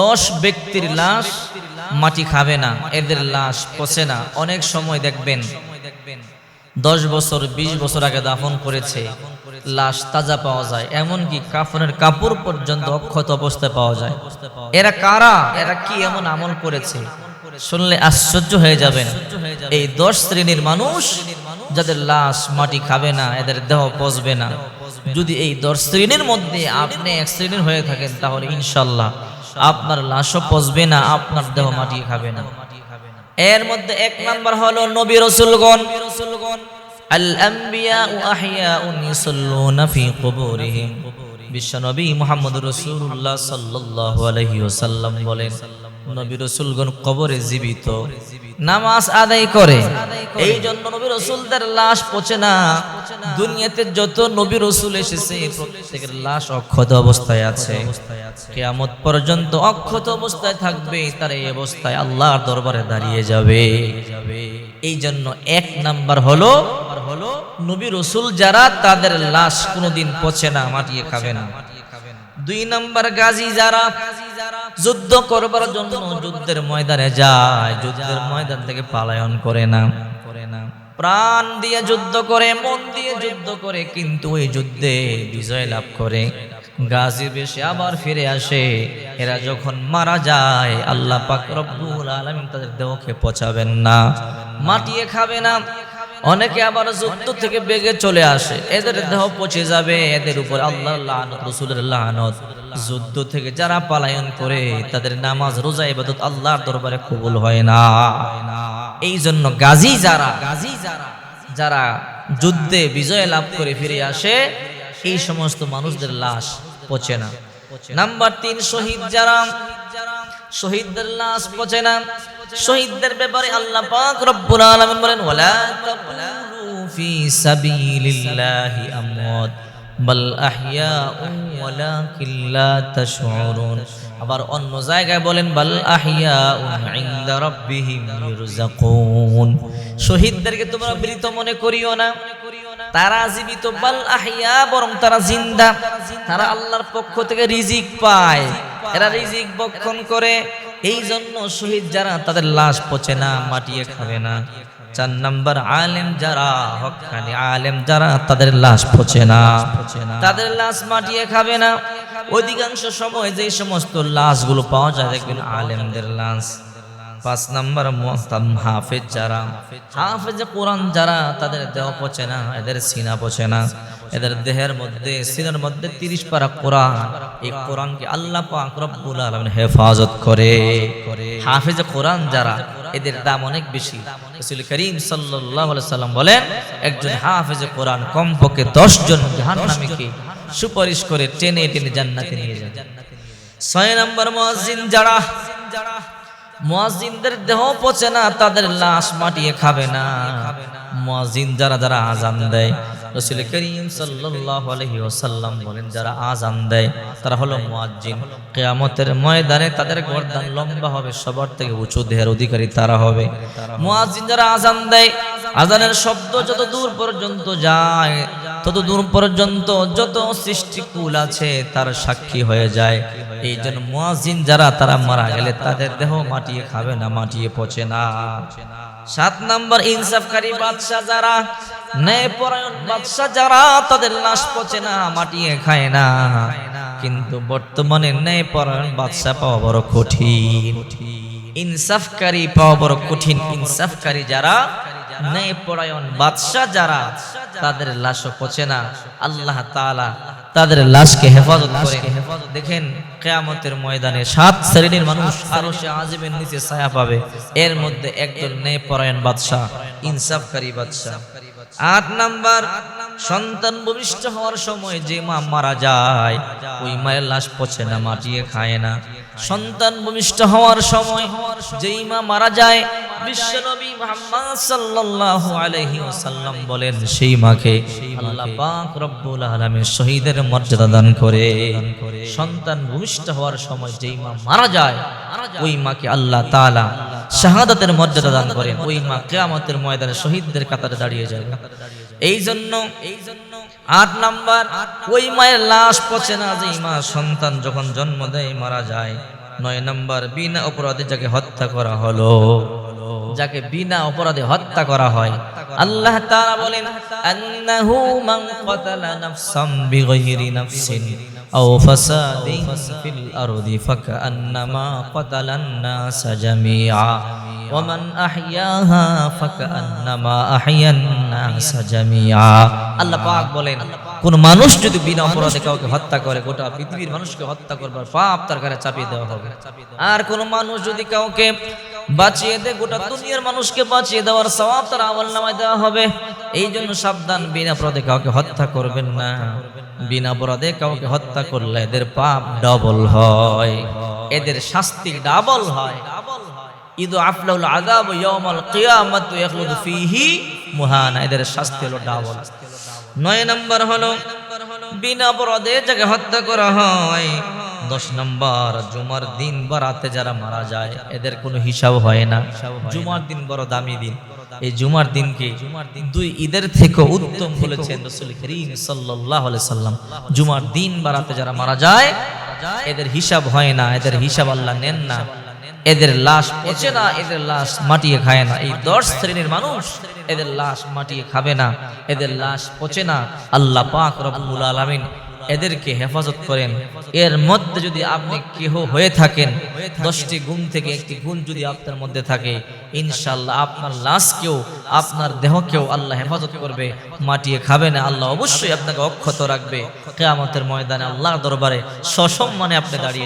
দশ ব্যক্তির লাশ মাটি খাবে না, এদের লাশ পচে না। অনেক সময় দেখবেন, দশ বছর, বিশ বছর আগে দাফন করেছে, লাশ তাজা পাওয়া যায়, এমনকি কাফনের কাপড় পর্যন্ত অক্ষত অবস্থায় পাওয়া যায়। এরা কারা? এরা কি এমন আমল করেছে? শুনলে আশ্চর্য হয়ে যাবেন। এই দশ শ্রেণির মানুষ যাদের লাশ মাটি খাবে না, এদের দেহ পচবে না। যদি এই দশ শ্রেণির মধ্যে আপনি এক শ্রেণির হয়ে থাকেন, তাহলে ইনশাল্লাহ আপনার লাশও পচবে না, আপনার দেহ মাটি খাবে না। এর মধ্যে এক নাম্বার হলো নবী রসুলগণ। আল নবী সাল্লাহ বিশ্বনবী মুহাম্মদ রসুল্লাহ সাল্লাল্লাহু আলাইহি ওয়াসাল্লাম বলেন নবী রসুলগণ কবরে জীবিত। নামাজ আদায় করে। এই জন্য নবী রসুলদের লাশ পচে না। দুনিয়াতে যত নবী রসুল এসেছে প্রত্যেকের লাশ অক্ষত অবস্থায় আছে। কেয়ামত পর্যন্ত অক্ষত অবস্থায় থাকবে, তার এই অবস্থায় আল্লাহর দরবারে দাঁড়িয়ে যাবে। এই জন্য এক নাম্বার হলো হলো, নবী রসুল যারা, তাদের লাশ কোনোদিন পচে না, মাটিয়ে খাবে না। দুই নাম্বার গাজী যারা যুদ্ধ করবার জন্য যুদ্ধের ময়দানে যায়। যুদ্ধের ময়দান থেকে পালায়ন করে না। করে না প্রাণ দিয়ে যুদ্ধ করে, মন দিয়ে যুদ্ধ করে, কিন্তু ওই যুদ্ধে বিজয় লাভ করে। গাজী বেশে আবার ফিরে আসে। এরা যখন মারা যায়, আল্লাহ পাক রব্বুল আলামিন তাদের দেহকে পচাবেন না, মাটিয়ে খাবে না। অনেকে আবার যুদ্ধ থেকে বেগে চলে আসে। এদের দেহ পচে যাবে। এদের উপর আল্লাহ লানত, রসুলের লানত। যুদ্ধ থেকে যারা পালায়ন করে, তাদের নামাজ, রোজা, ইবাদত আল্লাহর দরবারে কবুল হয় না। এই জন্য গাজী যারা গাজী যারা যারা যুদ্ধে বিজয় লাভ করে ফিরে আসে, এই সমস্ত মানুষদের লাশ পচে না। নাম্বার তিন, শহীদ যারা, শহীদদের লাশ পচে না। শহীদদের ব্যাপারে আল্লাহ পাক রব্বুল আলামিন বলেন, ওয়ালা তাকুলু ফি সাবিলিল্লাহি আমওয়াত। বাল আহইয়াউ ওয়ালাকিন লা তাশউরুন। আবার অন্য জায়গায় বলেন, বাল শহীদদেরকে তোমরা মৃত মনে করিও না। তারা জীবিত, বাল আহিয়া বরং তারা জিন্দা। তারা আল্লাহর পক্ষ থেকে রিজিক পায়। এরা রিজিক বক্ষণ করে। এই জন্য শহীদ যারা, তাদের লাশ পচে না, মাটিয়ে খাবে না। চার নাম্বার আলেম যারা হকানি আলেম যারা, তাদের লাশ পচে না। তাদের লাশ মাটিয়ে খাবে না। অধিকাংশ সময় যে সমস্ত লাশগুলো পাওয়া যায়, দেখবেন আলেমদের লাশ। পাঁচ নাম্বার হাফেজ যারা, হাফেজ কোরআন যারা, তাদের দেহ পচে না, এদের সিনা পচে না। এদের দেহের মধ্যে, সিনার মধ্যে তিরিশ পারা কোরআন, এই কোরআনকে আল্লাহ পাক রব্বুল হেফাজত করে। হাফেজ কোরআন যারা, এদের দাম অনেক বেশি। রাসূল করিম সাল্লাল্লাহু সাল্লাম বলেন, একজন হাফেজ কোরআন কমপক্ষে 10 জন জাহান্নামীকে সুপারিশ করে টেনে টেনে জান্নাতে নিয়ে যায় ছয় নম্বর মুয়াজ্জিন যারা, মুয়াজ্জিনদের দেহ পচে না, তাদের লাশ মাটিয়ে খাবে না। মুয়াজ্জিন যারা যারা আজান দেয় রাসূল করিম সাল্লাল্লাহু আলাইহি বলেন, যারা আজান দেয়, তারা হলো মুয়াজ্জিন। কিয়ামতের ময়দানে তাদের গর্দান লম্বা হবে, সবার থেকে উঁচু দেহের অধিকারী তারা হবে। মুয়াজ্জিন যারা আজান দেয় আজানের শব্দ যত দূর পর্যন্ত যায়, তত দূর পর্যন্ত যত সৃষ্টিকুল আছে, তার সাক্ষী হয়ে যায়। এই জন্য মুয়াজিন যারা, তারা মারা গেলে তাদের দেহ মাটিয়ে খাবে না, মাটিয়ে পচে না। সাত নাম্বার ইনসাফকারী বাদশা যারা তাদের লাশ পচে না আল্লাহ তাদের লাশকে হেফাজত দেখেন, কেয়ামতের ময়দানে সাত শ্রেণির মানুষ আরও সে আজিমের নিচে ছায়া পাবে। এর মধ্যে একজন ন্যায় পরায়ণ বাদশা ইনসাফকারী বাদশা আট নাম্বার, সন্তান ভূমিষ্ঠ হওয়ার সময় যে মা মারা যায়, ওই মায়ের লাশ পচে না, মাটিয়ে খায় না। সন্তান ভূমিষ্ঠ হওয়ার সময় যেই মা মারা যায়, বিশ্বনবী মুহাম্মদ সাল্লাল্লাহু আলাইহি ওয়াসাল্লাম বলেন, সেই মাকে আল্লাহ পাক রব্বুল আলামিন শহীদের মর্যাদা দান করে। সন্তান ভূমিষ্ঠ হওয়ার সময় যেই মা মারা যায়, ওই মাকে আল্লাহ তাআলা শাহাদাতের মর্যাদা দান করেন। ওই মা কিয়ামতের ময়দানে শহীদদের কাতারে দাঁড়িয়ে যাবে। এই জন্য এই জন্য আট নাম্বার, ওই মায়ের লাশ পচে না যে মা সন্তান যখন জন্ম দেয় মারা যায়। নয় নম্বর, বিনা অপরাধে যাকে হত্যা করা হলো, যাকে বিনা অপরাধে হত্যা করা হয়। আল্লাহ তাআলা বলেন, আন্নাহু মান কাতালা নাফসাম বিগাইরি নাফসিন। আও ফাসাদিন ফিল আরদি ফাকান্নামা কাতালান নাস জামিআ ومن أحياها فكأنما أحيا الناس جميعا আল্লাহ পাক বলেন কোন মানুষ যদি বিনা অপরাধে কাউকে হত্যা করে গোটা পৃথিবীর মানুষকে হত্যা করবার পাপ তার ঘরে চাপিয়ে দেওয়া হবে আর কোন মানুষ যদি কাউকে বাঁচিয়ে দে, গোটা দুনিয়ার মানুষকে বাঁচিয়ে দেওয়ার সওয়াব তার আমল নামায় দেওয়া হবে। এই জন্য সাবধান, বিনা অপরাধে কাউকে হত্যা করবেন না। বিনা অপরাধে কাউকে হত্যা করলে এদের পাপ ডবল হয়। এদের শাস্তি ডাবল হয়। এদের শাস্তি হলো ডাবল নয় নম্বর বিনা হত্যা করা হয় দশ নম্বর, জুমার দিন বা রাতে যারা মারা যায়, এদের কোনো হিসাব হয় না। জুমার দিন বড় দামি দিন। এই জুমার দিনকে দুই ঈদের থেকে উত্তম বলেছেন রসুল করিম আলাইহি সাল্লাম। জুমার দিন বা রাতে যারা মারা যায়, এদের হিসাব হয় না, এদের হিসাব আল্লাহ নেন না। এদের লাশ পচে না, এদের লাশ মাটিয়ে খায় না। এই দশ শ্রেণির মানুষ এদের লাশ মাটিয়ে খাবে না, এদের লাশ পচে না। আল্লাহ পাক রব্বুল আলামিন এদেরকে হেফাজত করেন। এর মধ্যে যদি আপনি কেহ হয়ে থাকেন, দশটি গুণ থেকে একটি গুণ যদি আপনার মধ্যে থাকে ইনশাল্লাহ আপনার লাশকেও, আপনার দেহকেও আল্লাহ হেফাজত করবে। মাটিয়ে খাবে না, আল্লাহ অবশ্যই আপনাকে অক্ষত রাখবে। কেয়ামতের ময়দানে আল্লাহর দরবারে সসম্মানে আপনি দাঁড়িয়ে